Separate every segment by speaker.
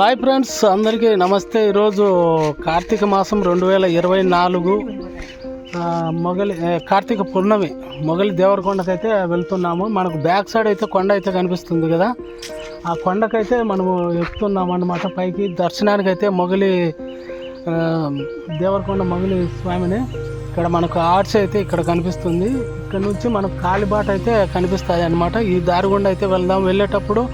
Speaker 1: Hi friends అందరికీ నమస్తే. ఈరోజు కార్తీక మాసం రెండు వేల ఇరవై నాలుగు మొగలి కార్తీక పూర్ణమి మొగలి దేవరకొండకైతే వెళ్తున్నాము. మనకు బ్యాక్ సైడ్ అయితే కొండ అయితే కనిపిస్తుంది కదా. ఆ కొండకైతే మనము ఎక్కుతున్నాం అన్నమాట. పైకి దర్శనానికి అయితే మొగలి దేవరకొండ మొగలి స్వామిని ఇక్కడ మనకు ఆర్చ్ అయితే ఇక్కడ కనిపిస్తుంది. ఇక్కడ నుంచి మనకు కాలిబాట అయితే కనిపిస్తాయి అన్నమాట. ఈ దారి గుండా అయితే వెళ్దాం. వెళ్ళేటప్పుడు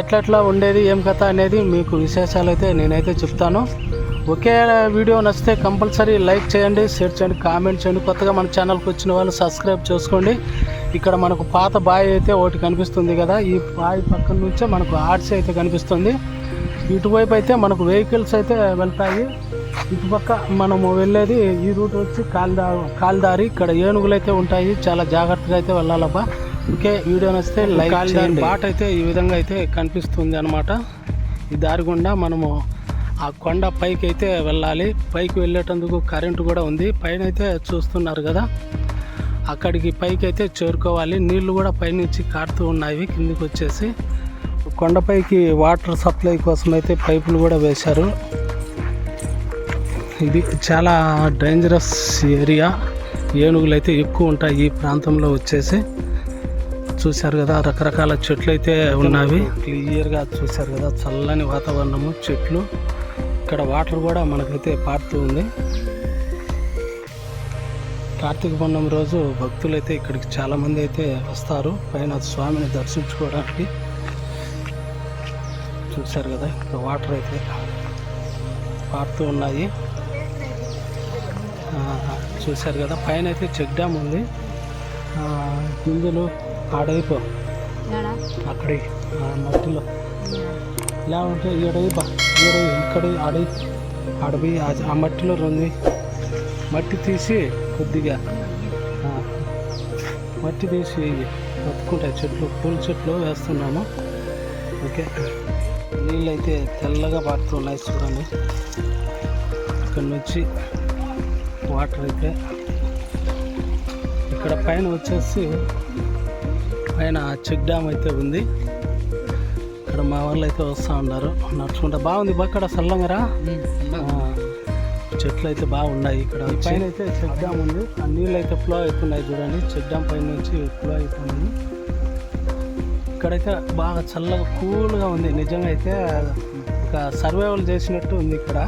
Speaker 1: ఎట్లట్లా ఉండేది ఏం కథ అనేది మీకు విశేషాలు అయితే నేనైతే చెప్తాను. ఒకే వీడియో నచ్చితే కంపల్సరీ లైక్ చేయండి షేర్ చేయండి కామెంట్ చేయండి. కొత్తగా మన ఛానల్కి వచ్చిన వాళ్ళు సబ్స్క్రైబ్ చేసుకోండి. ఇక్కడ మనకు పాత బావి అయితే ఒకటి కనిపిస్తుంది కదా ఈ బావి పక్కన నుంచే మనకు ఆర్ట్స్ అయితే కనిపిస్తుంది. ఇటువైపు అయితే మనకు వెహికల్స్ అయితే వెళ్తాయి. ఇటుపక్క మనము వెళ్ళేది ఈ రూట్ వచ్చి కాలిదా కాలిదారి. ఇక్కడ ఏనుగులు అయితే ఉంటాయి. చాలా జాగ్రత్తగా అయితే వెళ్ళాలబ్బా. ఓకే వీడియో నచ్చితే లైక్ చేయండి. బాట అయితే ఈ విధంగా అయితే కనిపిస్తుంది అనమాట ఈ దారి గుండా మనము ఆ కొండ పైకి అయితే వెళ్ళాలి. పైకి వెళ్ళేటందుకు కరెంటు కూడా ఉంది. పైన అయితే చూస్తున్నారు కదా అక్కడికి పైకి అయితే చేరుకోవాలి. నీళ్ళు కూడా పైనుంచి కారుతూ ఉన్నాయి కిందికి వచ్చేసి. కొండపైకి వాటర్ సప్లై కోసం అయితే పైపులు కూడా వేశారు. ఇది చాలా డేంజరస్ ఏరియా ఏనుగులు అయితే ఎక్కువ ఉంటాయి ఈ ప్రాంతంలో వచ్చేసి. చూశారు కదా రకరకాల చెట్లు అయితే ఉన్నవి. క్లియర్గా చూశారు కదా చల్లని వాతావరణము చెట్లు. ఇక్కడ వాటర్ కూడా మనకైతే పారుతూ ఉంది. కార్తీక పౌర్ణం రోజు భక్తులు అయితే ఇక్కడికి చాలామంది అయితే వస్తారు. పైన స్వామిని దర్శించుకోవడానికి. చూశారు కదా ఇక్కడ వాటర్ అయితే పారుతూ ఉన్నాయి. చూశారు కదా పైన అయితే చెక్ డ్యామ్ ఉంది. ఆ, ఆడైపో అక్కడ మట్టిలో. ఇలా ఉంటే ఈడవి బా ఈడ ఇక్కడ ఆడి ఆడవి ఆ మట్టిలో ఉంది మట్టి తీసి కొద్దిగా మట్టి తీసి బతుకుంటాయి చెట్లు పూల చెట్లు వేస్తున్నాము ఓకే. నీళ్ళు అయితే తెల్లగా పారుతున్నాయి చూడండి. ఇక్కడ నుంచి వాటర్ అయితే ఇక్కడ పైన వచ్చేసి పైన చెక్ డ్యామ్ అయితే ఉంది. ఇక్కడ మా వాళ్ళు అయితే వస్తూ ఉన్నారు. నడుచుకుంటా. బాగుంది. బా ఇక్కడ సల్లంగరా చెట్లు అయితే బాగున్నాయి ఇక్కడ పైన అయితే చెక్ డ్యామ్ ఉంది. ఆ నీళ్ళు అయితే ఫ్లో అవుతున్నాయి చూడండి. చెక్ డ్యామ్ పైన నుంచి ఫ్లో అవుతుంది ఇక్కడైతే బాగా చల్లగా కూల్గా ఉంది. నిజంగా అయితే ఒక సర్వైవల్ చేసినట్టు ఉంది ఇక్కడ.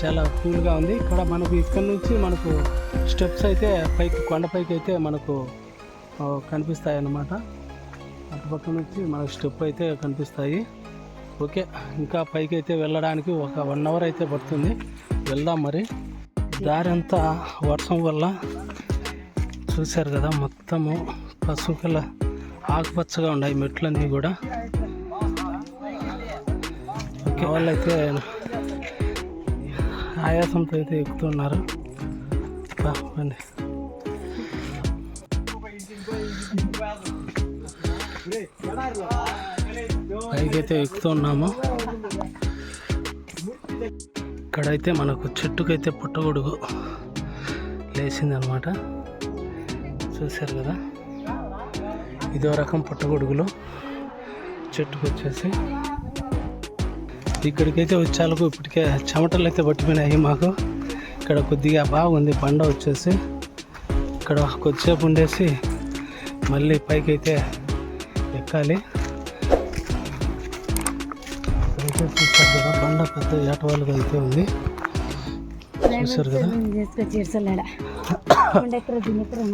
Speaker 1: చాలా కూల్గా ఉంది. ఇక్కడ మనకు ఇక్కడ నుంచి మనకు స్టెప్స్ అయితే పైకి కొండపైకి అయితే మనకు కనిపిస్తాయి అన్నమాట అటుపక్క నుంచి మనకు స్టెప్ అయితే కనిపిస్తాయి. ఓకే ఇంకా పైకి అయితే వెళ్ళడానికి ఒక వన్ అవర్ అయితే పడుతుంది. వెళ్దాం మరి. దారి అంతా వర్షం వల్ల చూశారు కదా మొత్తము పసుపుల ఆకుపచ్చగా ఉన్నాయి మెట్లన్నీ కూడా. ఓకే వాళ్ళైతే ఆయాసంతో అయితే ఎక్కుతున్నారు. రండి. పైకైతే ఎక్కుతున్నాము. ఇక్కడైతే మనకు చెట్టుకైతే పుట్టగొడుగు లేచిందనమాట. చూశారు కదా? ఇదో రకం పుట్టగొడుగులు చెట్టుకు వచ్చేసి ఇక్కడికైతే వచ్చేలకు ఇప్పటికే చెమటలు అయితే పట్టిపోయినాయి మాకు. ఇక్కడ కొద్దిగా బాగుంది బండ వచ్చేసి. ఇక్కడ కొద్దిసేపు ఉండేసి మళ్ళీ పైకి అయితే ఎక్కాలి. చూస్తారు కదా బండ పెద్ద ఏటవాలుగా అయితే ఉంది. చూశారు కదా?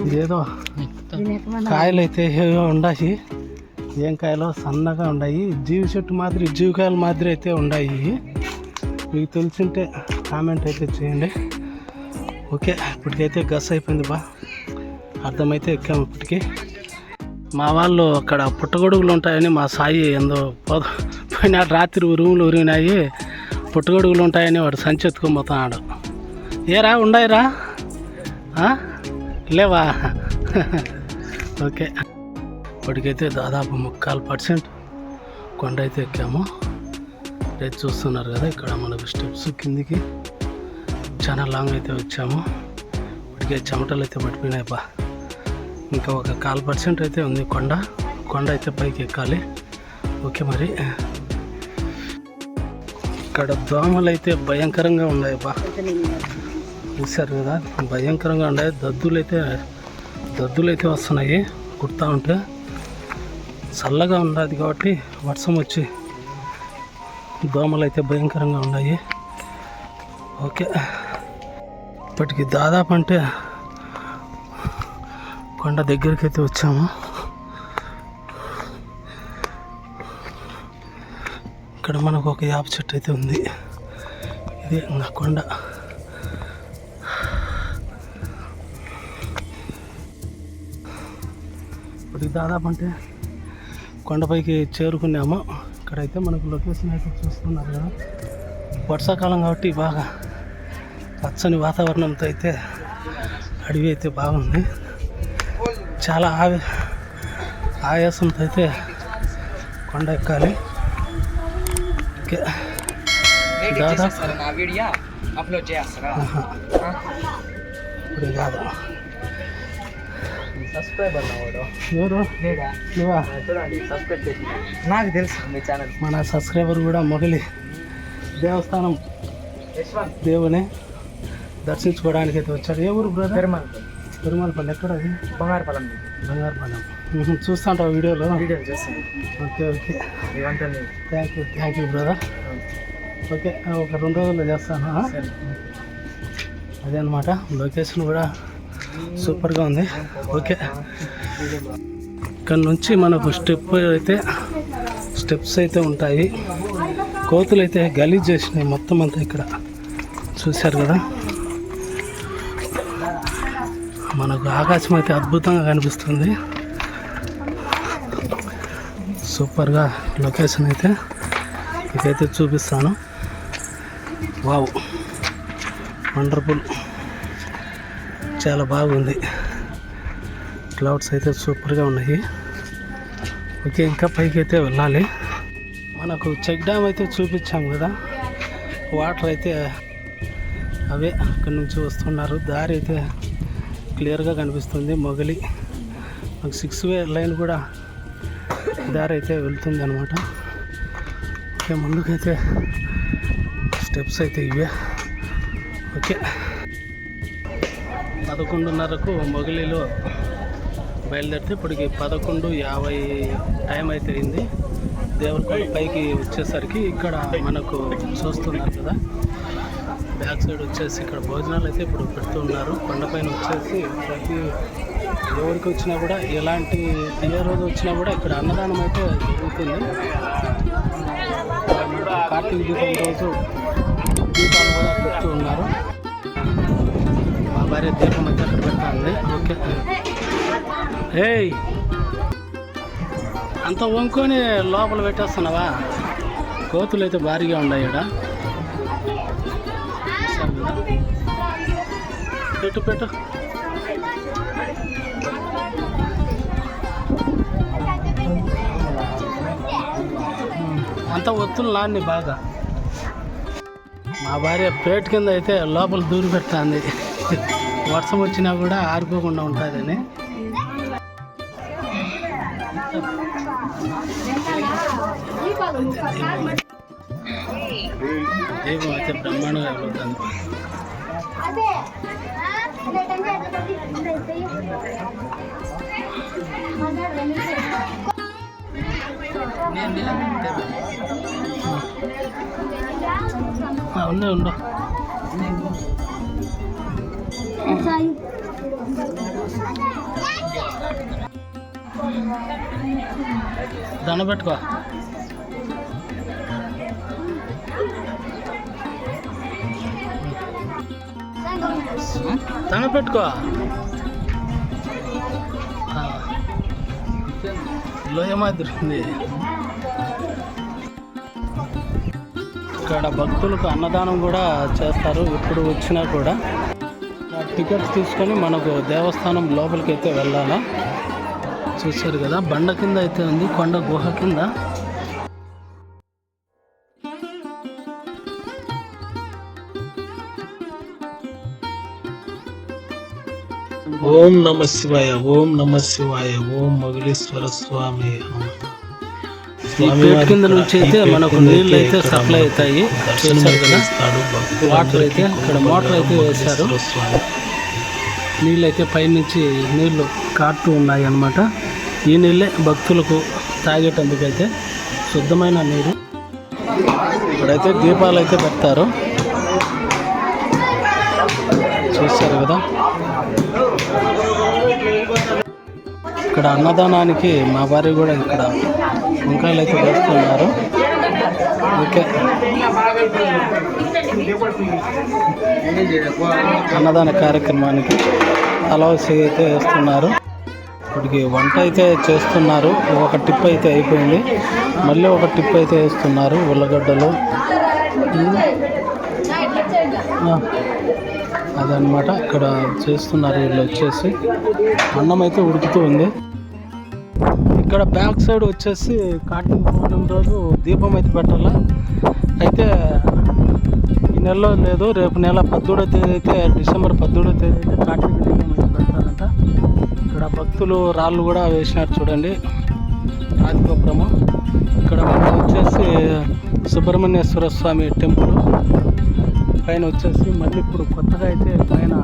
Speaker 1: ఇదేదో కాయలు అయితే ఉన్నాయి ఏం కాయలు సన్నగా ఉన్నాయి జీవి చెట్టు మాదిరి జీవకాయల మాదిరి అయితే ఉన్నాయి మీకు తెలిసింటే కామెంట్ అయితే చేయండి. ఓకే ఇప్పటికైతే గస్ అయిపోయింది బా. అర్థమైతే ఎక్కాము ఇప్పటికి. మా వాళ్ళు అక్కడ పుట్టగొడుగులు ఉంటాయని మా సాయి ఎందో పోయిన రాత్రి ఉరుములు ఉరిగినాయి పుట్టగొడుగులు ఉంటాయని వాడు సంచి ఎత్తుకొని పోతున్నాడు. ఏరా ఉండయిరా? లేవా? ఓకే. ఇప్పటికైతే దాదాపు ముక్కాలు పర్సెంట్ కొండ అయితే ఎక్కాము. రేపు చూస్తున్నారు కదా ఇక్కడ మనకు స్టెప్స్ కిందికి. చాలా లాంగ్ అయితే వచ్చాము. ఇప్పటికే చెమటలు అయితే పడిపోయినాయి బా. ఇంకా ఒక కాల్ పర్సెంట్ అయితే ఉంది కొండ. కొండ అయితే పైకి ఎక్కాలి. ఓకే మరి. ఇక్కడ దోమలు అయితే భయంకరంగా ఉన్నాయి బా చూశారు కదా? భయంకరంగా ఉన్నాయి. దద్దులు అయితే దద్దులు అయితే వస్తున్నాయి. కుర్తా ఉంటే. చల్లగా ఉన్నది కాబట్టి వర్షం వచ్చి దోమలు అయితే భయంకరంగా ఉన్నాయి. ఓకే. ఇప్పటికి దాదాపు అంటే కొండ దగ్గరికి అయితే వచ్చాము. ఇక్కడ మనకు ఒక యాప చెట్టు అయితే ఉంది. ఇది నా కొండ. ఇప్పుడు దాదాపు అంటే కొండపైకి చేరుకున్నాము. ఇక్కడైతే మనకు లొకేషన్ అయితే చూస్తున్నారు కదా. వర్షాకాలం కాబట్టి బాగా పచ్చని వాతావరణంతో అయితే అడవి అయితే బాగుంది. చాలా ఆవి ఆయాసంతో అయితే కొండ ఎక్కాలి. ఇప్పుడు కాదు.
Speaker 2: సబ్స్క్రైబర్
Speaker 1: ఎవరు? నువ్వా
Speaker 2: సబ్స్క్రైబ్ చేసి నాకు తెలుసు మీ ఛానల్.
Speaker 1: మన సబ్స్క్రైబర్ కూడా మొగలి దేవస్థానం దేవుని దర్శించుకోవడానికి అయితే వచ్చారు ఏ ఊరు బ్రదర్ తిరుమలపల్లి ఎక్కడ అది?
Speaker 2: బంగారుపాలెం.
Speaker 1: బంగారుపాలెం. చూస్తుంటావు వీడియోలో?
Speaker 2: వీడియో చేస్తాను.
Speaker 1: Okay okay.
Speaker 2: ఇవంతా
Speaker 1: thank you thank you brother. Okay ఒక రెండు రోజుల్లో చేస్తాను? అదే అనమాట లొకేషన్ కూడా సూపర్గా ఉంది. ఓకే. ఇక్కడ నుంచి మనకు స్టెప్ అయితే స్టెప్స్ అయితే ఉంటాయి. కోతులు అయితే గలీజ్ చేసినాయి మొత్తం అంతా ఇక్కడ. చూశారు కదా? మనకు ఆకాశం అయితే అద్భుతంగా కనిపిస్తుంది. సూపర్గా లొకేషన్ అయితే ఇదైతే చూపిస్తాను. వావ్. వండర్ఫుల్. చాలా బాగుంది. క్లౌడ్స్ అయితే సూపర్గా ఉన్నాయి. ఓకే ఇంకా పైకి అయితే వెళ్ళాలి. మనకు చెక్ డ్యామ్ అయితే చూపించాం కదా. వాటర్ అయితే అవే అక్కడి నుంచి వస్తున్నారు. దారి అయితే క్లియర్గా కనిపిస్తుంది. మొగలి మాకు సిక్స్ వే లైన్ కూడా దారి అయితే వెళ్తుంది అనమాట ఓకే ముందుకైతే స్టెప్స్ అయితే ఇవే. ఓకే. పదకొండున్నరకు మొగలిలో బయలుదేరితే ఇప్పటికి పదకొండు యాభై టైం అయితే అయింది. దేవరకొండ పైకి వచ్చేసరికి ఇక్కడ మనకు చూస్తున్నారు కదా. బ్యాక్ సైడ్ వచ్చేసి ఇక్కడ భోజనాలు అయితే ఇప్పుడు పెడుతున్నారు కొండపైన వచ్చేసి ప్రతి ఎవరికి వచ్చినా కూడా ఎలాంటి ఏ రోజు వచ్చినా కూడా ఇక్కడ అన్నదానం అయితే జరుగుతుంది. కార్తీక దీపం రోజు దీపాలు కూడా పెడుతూ ఉన్నారు. మా భార్య దీపం అయితే అక్కడ పెడతా ఓకే. ఏయ్! అంత వంకొని లోపల పెట్టేస్తున్నావా? కోతులు అయితే భారీగా ఉన్నాయి ఇక్కడ పెట్టు పెట్టు. అంత ఒత్తులు నాన్ని బాగా. మా భార్య పేట కింద అయితే లోపల దూరి పెడుతుంది. వర్షం వచ్చినా కూడా ఆరిపోకుండా ఉంటుందని. దీపం అయితే బ్రహ్మాండంగా అయిపోతుంది. ఉన్నాయి ఉండు దండ పెట్టుకో. తన పెట్టుకో లోయ మాదిరి ఉంది. ఇక్కడ భక్తులకు అన్నదానం కూడా చేస్తారు ఎప్పుడు వచ్చినా కూడా. టికెట్స్ తీసుకొని మనకు దేవస్థానం లోపలికి అయితే వెళ్ళాలా? చూశారు కదా బండ కింద అయితే ఉంది కొండ గుహ కింద. ఓం నమ శివాయ ఓం నమ శివాయ ఓం మగిలీశ్వర స్వామి కింద నుంచి అయితే మనకు నీళ్ళు అయితే సప్లై అవుతాయి. కదా? వాటర్ అయితే ఇక్కడ మోటార్ అయితే వేశారు. నీళ్ళు అయితే పైనుంచి నీళ్ళు కారుతూ ఉన్నాయి అన్నమాట. ఈ నీళ్ళే భక్తులకు తాగేటందుకైతే శుద్ధమైన నీరు. ఇప్పుడైతే దీపాలు అయితే పెడతారు. చూస్తారు కదా? ఇక్కడ అన్నదానానికి మా భార్య కూడా ఇక్కడ వంకాయలు అయితే వేస్తున్నారు. ఓకే. అన్నదాన కార్యక్రమానికి అలవసి అయితే వేస్తున్నారు. ఇప్పటికి వంట అయితే చేస్తున్నారు. ఒక టిప్ అయితే అయిపోయింది. మళ్ళీ ఒక టిప్ అయితే వేస్తున్నారు ఉల్లగడ్డలు. అదనమాట ఇక్కడ చేస్తున్నారు వీళ్ళు వచ్చేసి. అన్నం అయితే ఉడుకుతూ ఉంది. ఇక్కడ బ్యాక్ సైడ్ వచ్చేసి కార్తీక పౌర్ణమి రోజు దీపం అయితే పెట్టాలా. అయితే ఈ నెలలో లేదు రేపు నెల పద్దెడో తేదీ అయితే డిసెంబర్ పద్దెడో తేదీ అయితే కార్తీక దీపం అయితే పెడతారంట ఇక్కడ భక్తులు రాళ్ళు కూడా వేసినారు చూడండి. రాజగోపురము. ఇక్కడ మనం వచ్చేసి సుబ్రహ్మణ్యేశ్వర స్వామి టెంపుల్. పైన వచ్చేసి మళ్ళీ ఇప్పుడు కొత్తగా అయితే పైన.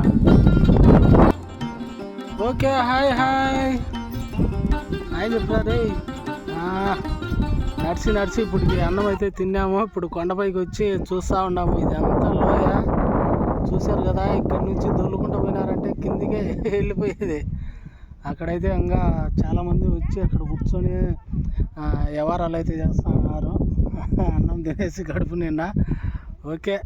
Speaker 1: Okay hi hi. ఆయన చెప్తారే నడిచి నడిచి ఇప్పుడు ఈ అన్నం అయితే తిన్నాము ఇప్పుడు కొండపైకి వచ్చి చూస్తూ ఉన్నాము. ఇదంతా లోయ. చూశారు కదా ఇక్కడ నుంచి దొల్లుకుంటూ పోయినారంటే కిందికే వెళ్ళిపోయేది. అక్కడైతే ఇంకా చాలామంది వచ్చి అక్కడ కూర్చొని వ్యవహారాలు అయితే చేస్తూ ఉన్నారు అన్నం తినేసి గడుపు నిన్న ఓకే.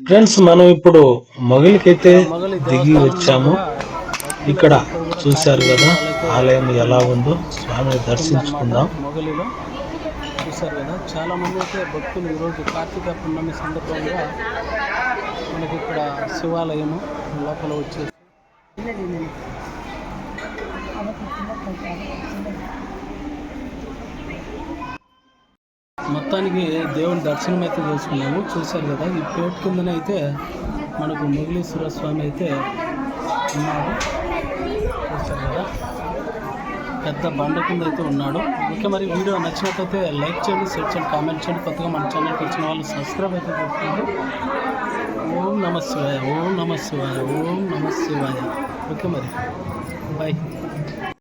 Speaker 3: ఫ్రెండ్స్ మనం ఇప్పుడు మొగలికైతే దిగి వచ్చాము. ఇక్కడ చూశారు కదా ఆలయం ఎలా ఉందో స్వామిని దర్శించుకుందాం.
Speaker 1: మొగలిలో చూశారు కదా చాలా మంది అయితే భక్తులు ఈరోజు కార్తీక పున్నమి సందర్భంగా మనకి ఇక్కడ శివాలయము లోపల వచ్చేసి మొత్తానికి దేవుని దర్శనం అయితే చేసుకున్నాము. చూశారు కదా ఈ పేట అయితే మనకు ముగిలేశ్వర స్వామి అయితే ఉన్నాడు. చూశారు కదా పెద్ద బండ కింద అయితే ఉన్నాడు. ఓకే మరి వీడియో నచ్చినట్లయితే లైక్ చేయండి షేర్ చేయండి కామెంట్ చేయండి. కొత్తగా మన ఛానల్కి వచ్చిన వాళ్ళు సబ్స్క్రైబ్ అయితే చేసుకోండి. ఓం నమ శివాయ ఓం నమ శివాయ ఓం నమ శివాయ. ఓకే మరి. బాయ్